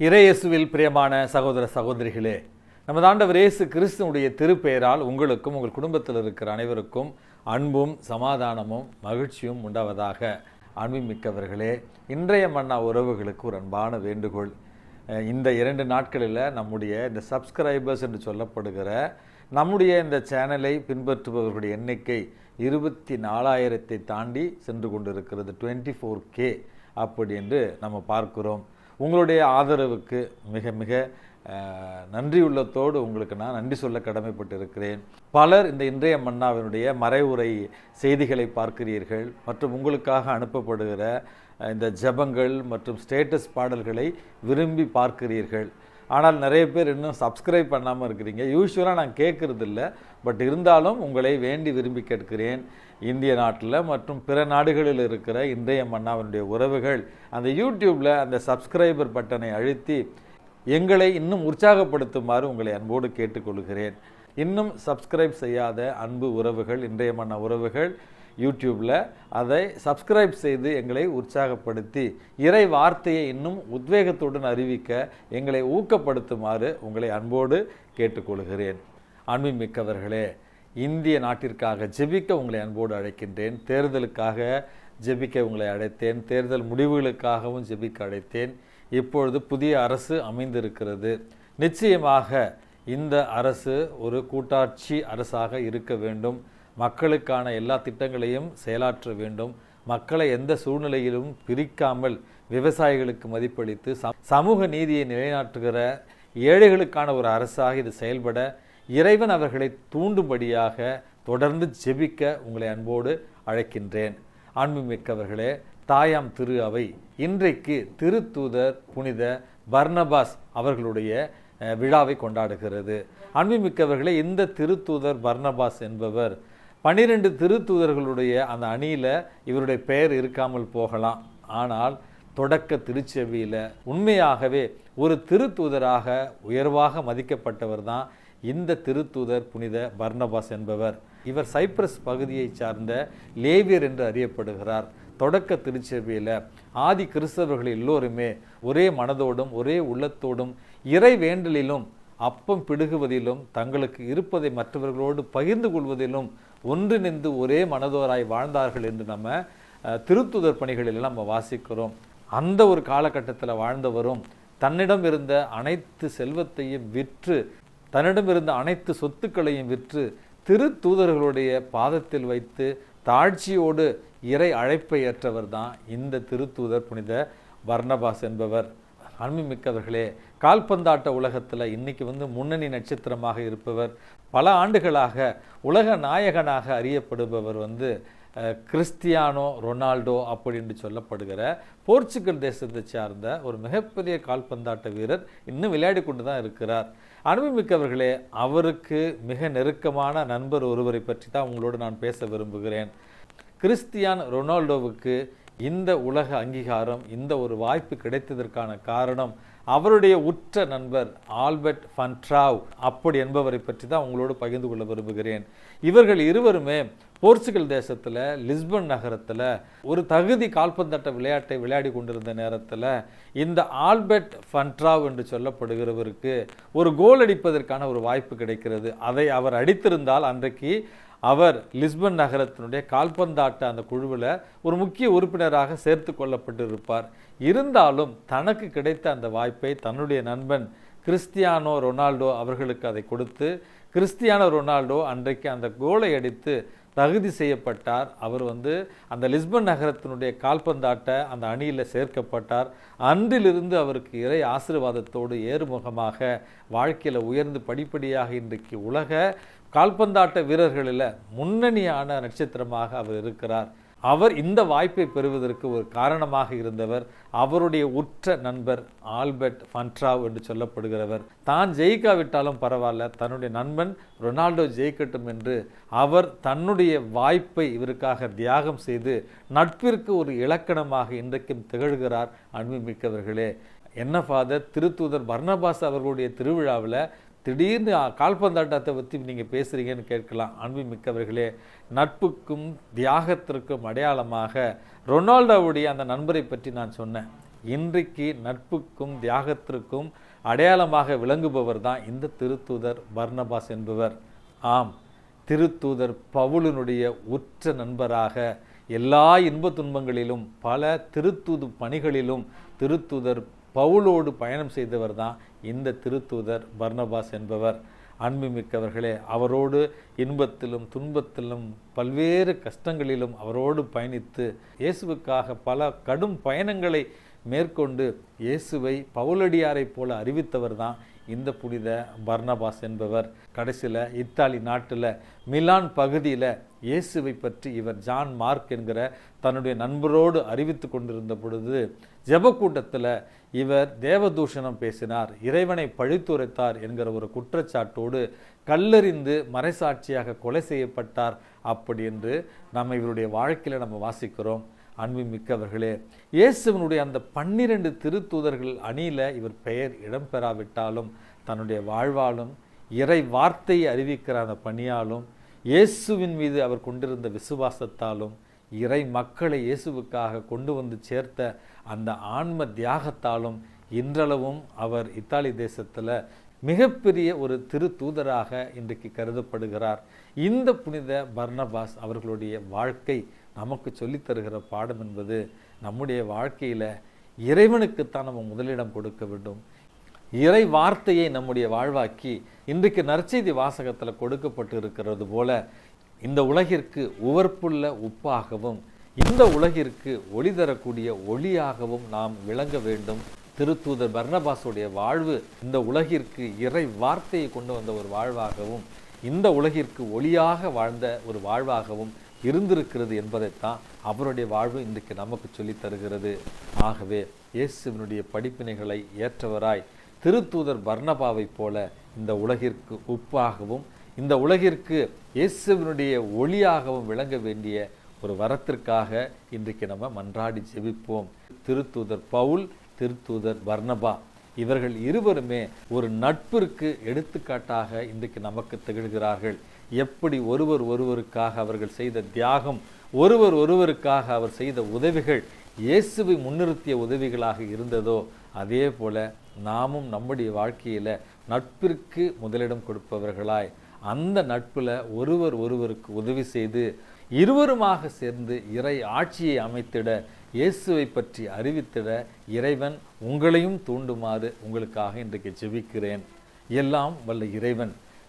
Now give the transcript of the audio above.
இறையேசுவில் பிரியமான சகோதர சகோதரிகளே நமது ஆண்டவர் இயேசு கிறிஸ்துனுடைய திருப்பெயரால் உங்களுக்கும் உங்கள் குடும்பத்தில் இருக்கிற அனைவருக்கும் அன்பும் சமாதானமும் மகிழ்ச்சியும் உண்டாவதாக அன்புமிக்கவர்களே இன்றைய மன்னா உறவுகளுக்கு ஒரு அன்பான வேண்டுகோள். இந்த இரண்டு நாட்களில் நம்முடைய இந்த சப்ஸ்கிரைபர்ஸ் என்று சொல்லப்படுகிற நம்முடைய இந்த சேனலை பின்பற்றுபவர்களுடைய எண்ணிக்கை இருபத்தி நாலாயிரத்தை தாண்டி சென்று கொண்டிருக்கிறது. டுவெண்ட்டி ஃபோர் கே அப்படி என்று நம்ம பார்க்கிறோம். உங்களுடைய ஆதரவுக்கு மிக மிக நன்றியுள்ளத்தோடு உங்களுக்கு நான் நன்றி சொல்ல கடமைப்பட்டிருக்கிறேன். பலர் இந்த இன்றைய மன்னாவினுடைய மறைவுரை செய்திகளை பார்க்கிறீர்கள் மற்றும் உங்களுக்காக அனுப்பப்படுகிற இந்த ஜெபங்கள் மற்றும் ஸ்டேட்டஸ் பாடல்களை விரும்பி பார்க்கிறீர்கள். ஆனால் நிறைய பேர் இன்னும் சப்ஸ்கிரைப் பண்ணாமல் இருக்கிறீங்க. யூஸ்வலாக நான் கேட்குறது இல்லை பட் இருந்தாலும் உங்களை வேண்டி விரும்பி கேட்கிறேன். இந்திய நாட்டில் மற்றும் பிற நாடுகளில் இருக்கிற இன்றைய மன்னாவினுடைய உறவுகள் அந்த யூடியூப்பில் அந்த சப்ஸ்கிரைபர் பட்டனை அழுத்தி எங்களை இன்னும் உற்சாகப்படுத்துமாறு உங்களை அன்போடு கேட்டுக்கொள்கிறேன். இன்னும் சப்ஸ்கிரைப் செய்யாத அன்பு உறவுகள் இன்றைய மன்ன உறவுகள் யூடியூப்பில் அதை சப்ஸ்கிரைப் செய்து எங்களை உற்சாகப்படுத்தி இறை வார்த்தையை இன்னும் உத்வேகத்துடன் அறிவிக்க எங்களை ஊக்கப்படுத்துமாறு உங்களை அன்போடு கேட்டுக்கொள்கிறேன். அன்புமிக்கவர்களே இந்திய நாட்டிற்காக ஜெபிக்க உங்களை அன்போடு அழைக்கின்றேன். தேர்தலுக்காக ஜெபிக்க உங்களை அழைத்தேன். தேர்தல் முடிவுகளுக்காகவும் ஜெபிக்க அழைத்தேன். இப்பொழுது புதிய அரசு அமைந்திருக்கிறது. நிச்சயமாக இந்த அரசு ஒரு கூட்டாட்சி அரசாக இருக்க வேண்டும். மக்களுக்கான எல்லா திட்டங்களையும் செயலாற்ற வேண்டும். மக்களை எந்த சூழ்நிலையிலும் பிரிக்காமல் விவசாயிகளுக்கு மதிப்பளித்து ச- சமூக நீதியை நிலைநாட்டுகிற ஏழைகளுக்கான ஒரு அரசாக இது செயல்பட இறைவன் அவர்களை தூண்டும்படியாக தொடர்ந்து ஜெபிக்க உங்களை அன்போடு அழைக்கின்றேன். ஆன்மீமிக்கவர்களே தாயாம் திரு அவை. இன்றைக்கு திருத்தூதர் புனித பர்னபாஸ் அவர்களுடைய விழாவை கொண்டாடுகிறது. அன்புமிக்கவர்களே இந்த திருத்தூதர் பர்னபாஸ் என்பவர் பனிரெண்டு திருத்தூதர்களுடைய அந்த அணியில் இவருடைய பெயர் இருக்காமல் போகலாம். ஆனால் தொடக்க திருச்செவியில் உண்மையாகவே ஒரு திருத்தூதராக உயர்வாக மதிக்கப்பட்டவர் தான் இந்த திருத்தூதர் புனித பர்னபாஸ் என்பவர். இவர் சைப்ரஸ் பகுதியைச் சார்ந்த லேவியர் என்று அறியப்படுகிறார். தொடக்க திருச்செவியில் ஆதி கிறிஸ்தவர்கள் எல்லோருமே ஒரே மனதோடும் ஒரே உள்ளத்தோடும் இறை வேண்டலிலும் அப்பம் பிடுகுவதிலும் தங்களுக்கு இருப்பதை மற்றவர்களோடு பகிர்ந்து கொள்வதிலும் ஒன்றிணைந்து ஒரே மனதோராய் வாழ்ந்தார்கள் என்று நம்ம திருத்துதர் பணிகளில் நம்ம வாசிக்கிறோம். அந்த ஒரு காலகட்டத்தில் வாழ்ந்தவரும் தன்னிடம் இருந்த அனைத்து செல்வத்தையும் விற்று தன்னிடம் இருந்த அனைத்து சொத்துக்களையும் விற்று திருத்தூதர்களுடைய பாதத்தில் வைத்து தாழ்ச்சியோடு இறை அழைப்பை ஏற்றவர் தான் இந்த திருத்தூதர் புனித வர்ணபாஸ் என்பவர். அன்புமிக்கவர்களே கால்பந்தாட்ட உலகத்தில் இன்னைக்கு வந்து முன்னணி நட்சத்திரமாக இருப்பவர் பல ஆண்டுகளாக உலக நாயகனாக அறியப்படுபவர் வந்து கிறிஸ்டியானோ ரொனால்டோ அப்படின்னு சொல்லப்படுகிற போர்ச்சுகல் தேசத்தை சார்ந்த ஒரு மிகப்பெரிய கால்பந்தாட்ட வீரர் இன்னும் விளையாடி கொண்டு தான் இருக்கிறார். அனுபவமிக்கவர்களே அவருக்கு மிக நெருக்கமான நண்பர் ஒருவரை பற்றி தான் உங்களோடு நான் பேச விரும்புகிறேன். கிறிஸ்டியான் ரொனால்டோவுக்கு இந்த உலக அங்கீகாரம் இந்த ஒரு வாய்ப்பு கிடைத்ததற்கான காரணம் அவருடைய உற்ற நண்பர் ஆல்பர்ட் ஃபன்ட்ராவ் அப்படி என்பவரை பற்றி தான் உங்களோடு பகிர்ந்து கொள்ள விரும்புகிறேன். இவர்கள் இருவருமே போர்ச்சுகல் தேசத்தில் லிஸ்பன் நகரத்தில் ஒரு தகுதி கால்பந்தாட்ட விளையாட்டை விளையாடி கொண்டிருந்த நேரத்தில் இந்த ஆல்பர்ட் ஃபன்ட்ராவ் என்று சொல்லப்படுகிறவருக்கு ஒரு கோல் அடிப்பதற்கான ஒரு வாய்ப்பு கிடைக்கிறது. அதை அவர் அடித்திருந்தால் அன்றைக்கு அவர் லிஸ்பன் நகரத்தினுடைய கால்பந்தாட்ட அந்த குழுவில் ஒரு முக்கிய உறுப்பினராக சேர்த்து கொள்ளப்பட்டிருப்பார். இருந்தாலும் தனக்கு கிடைத்த அந்த வாய்ப்பை தன்னுடைய நண்பன் கிறிஸ்டியானோ ரொனால்டோ அவர்களுக்கு அதை கொடுத்து கிறிஸ்டியானோ ரொனால்டோ அன்றைக்கு அந்த கோலை அடித்து தகுதி செய்யப்பட்டார். அவர் வந்து அந்த லிஸ்பன் நகரத்தினுடைய கால்பந்தாட்ட அந்த அணியில் சேர்க்கப்பட்டார். அன்றிலிருந்து அவருக்கு இறை ஆசீர்வாதத்தோடு ஏறுமுகமாக வாழ்க்கையில் உயர்ந்து படிப்படியாக இன்றைக்கு உலக கால்பந்தாட்ட வீரர்களில் முன்னணியான நட்சத்திரமாக அவர் இருக்கிறார். அவர் இந்த வாய்ப்பை பெறுவதற்கு ஒரு காரணமாக இருந்தவர். அவருடைய உற்ற நண்பர் ஆல்பர்ட் ஃபன்ட்ராவ் என்று சொல்லப்படுகிறவர். தான் ஜெயிக்காவிட்டாலும் பரவாயில்ல தன்னுடைய நண்பன் ரொனால்டோ ஜெயிக்கட்டும் என்று அவர் தன்னுடைய வாய்ப்பை இவருக்காக தியாகம் செய்து நட்பிற்கு ஒரு இலக்கணமாக இன்றைக்கும் திகழ்கிறார் அன்புமிக்கவர்களே. என்ன ஃபாதர்? திருத்தூதர் பர்ணபாஸ் அவர்களுடைய திருவிழாவில் திடீர்னு கால்பந்தாட்டத்தை பற்றி நீங்கள் பேசுகிறீங்கன்னு கேட்கலாம். அன்பு மிக்கவர்களே நட்புக்கும் தியாகத்திற்கும் அடையாளமாக ரொனால்டோவுடைய அந்த நண்பரை பற்றி நான் சொன்னேன். இன்றைக்கு நட்புக்கும் தியாகத்திற்கும் அடையாளமாக விளங்குபவர் தான் இந்த திருத்தூதர் பர்ணபாஸ் என்பவர். ஆம் திருத்தூதர் பவுலினுடைய உற்ற நண்பராக எல்லா இன்ப துன்பங்களிலும் பல திருத்தூது பணிகளிலும் திருத்தூதர் பவுலோடு பயணம் செய்தவர் தான் இந்த திருத்தூதர் பர்னபாஸ் என்பவர். அன்புமிக்கவர்களே அவரோடு இன்பத்திலும் துன்பத்திலும் பல்வேறு கஷ்டங்களிலும் அவரோடு பயணித்து இயேசுவுக்காக பல கடும் பயணங்களை மேற்கொண்டு இயேசுவை பவுலடியாரைப் போல அறிவித்தவர் தான் இந்த புனித பர்னபாஸ் என்பவர் கடைசியில் இத்தாலி நாட்டில் மிலான் பகுதியில் இயேசுவை பற்றி இவர் ஜான் மார்க் என்கிற தன்னுடைய நண்பரோடு அறிவித்து கொண்டிருந்த பொழுது ஜெபக்கூட்டத்தில் இவர் தேவதூஷணம் பேசினார் இறைவனை பழித்துரைத்தார் என்கிற ஒரு குற்றச்சாட்டோடு கல்லறிந்து மறைசாட்சியாக கொலை செய்யப்பட்டார் அப்படி என்று நம்ம இவருடைய வாழ்க்கையில் நம்ம வாசிக்கிறோம். அன்பு மிக்கவர்களே இயேசுவனுடைய அந்த பன்னிரண்டு திருத்தூதர்கள் அணியில் இவர் பெயர் இடம்பெறாவிட்டாலும் தன்னுடைய வாழ்வாலும் இறை வார்த்தையை அறிவிக்கிற அந்த பணியாலும் இயேசுவின் மீது அவர் கொண்டிருந்த விசுவாசத்தாலும் இறை மக்களை இயேசுவுக்காக கொண்டு வந்து சேர்த்த அந்த ஆன்ம தியாகத்தாலும் இன்றளவும் அவர் இத்தாலி தேசத்தில் மிகப்பெரிய ஒரு திரு தூதராக இன்றைக்கு கருதப்படுகிறார். இந்த புனித பர்னபாஸ் அவர்களுடைய வாழ்க்கை நமக்கு சொல்லித்தருகிற பாடம் என்பது நம்முடைய வாழ்க்கையில் இறைவனுக்குத்தான் நம்ம முதலிடம் கொடுக்க வேண்டும். இறை வார்த்தையை நம்முடைய வாழ்வாக்கி இன்றைக்கு நற்செய்தி வாசகத்தில் கொடுக்கப்பட்டு இருக்கிறது போல இந்த உலகிற்கு உவர்ப்புள்ள உப்பாகவும் இந்த உலகிற்கு ஒளி தரக்கூடிய ஒளியாகவும் நாம் விளங்க வேண்டும். திருத்தூதர் பர்ணபாஸுடைய வாழ்வு இந்த உலகிற்கு இறை வார்த்தையை கொண்டு வந்த ஒரு வாழ்வாகவும் இந்த உலகிற்கு ஒளியாக வாழ்ந்த ஒரு வாழ்வாகவும் இருந்திருக்கிறது என்பதைத்தான் அவருடைய வாழ்வு இன்றைக்கு நமக்கு சொல்லித் தருகிறது. ஆகவே இயேசுவினுடைய படிப்பினைகளை ஏற்றவராய் திருத்தூதர் பர்னபாவைப் போல இந்த உலகிற்கு உப்பாகவும் இந்த உலகிற்கு இயேசுவினுடைய ஒளியாகவும் விளங்க வேண்டிய ஒரு வரத்திற்காக இன்றைக்கு நம்ம மன்றாடி ஜெபிப்போம். திருத்தூதர் பவுல் திருத்தூதர் வர்ணபா இவர்கள் இருவருமே ஒரு நட்பிற்கு எடுத்துக்காட்டாக இன்றைக்கு நமக்கு திகழ்கிறார்கள். எப்படி ஒருவர் ஒருவருக்காக அவர்கள் செய்த தியாகம் ஒருவர் ஒருவருக்காக அவர் செய்த உதவிகள் இயேசுவை முன்னிறுத்திய உதவிகளாக இருந்ததோ அதே போல நாமும் நம்முடைய வாழ்க்கையில் நட்பிற்கு முதலிடம் கொடுப்பவர்களாய் அந்த நட்பில் ஒருவர் ஒருவருக்கு உதவி செய்து இருவருமாக சேர்ந்து இறை ஆட்சியை அமைத்திட இயேசுவை பற்றி அறிவித்திட இறைவன் உங்களையும் தூண்டுமாறு உங்களுக்காக இன்றைக்கு ஜெபிக்கிறேன். எல்லாம் வல்ல இறைவன்.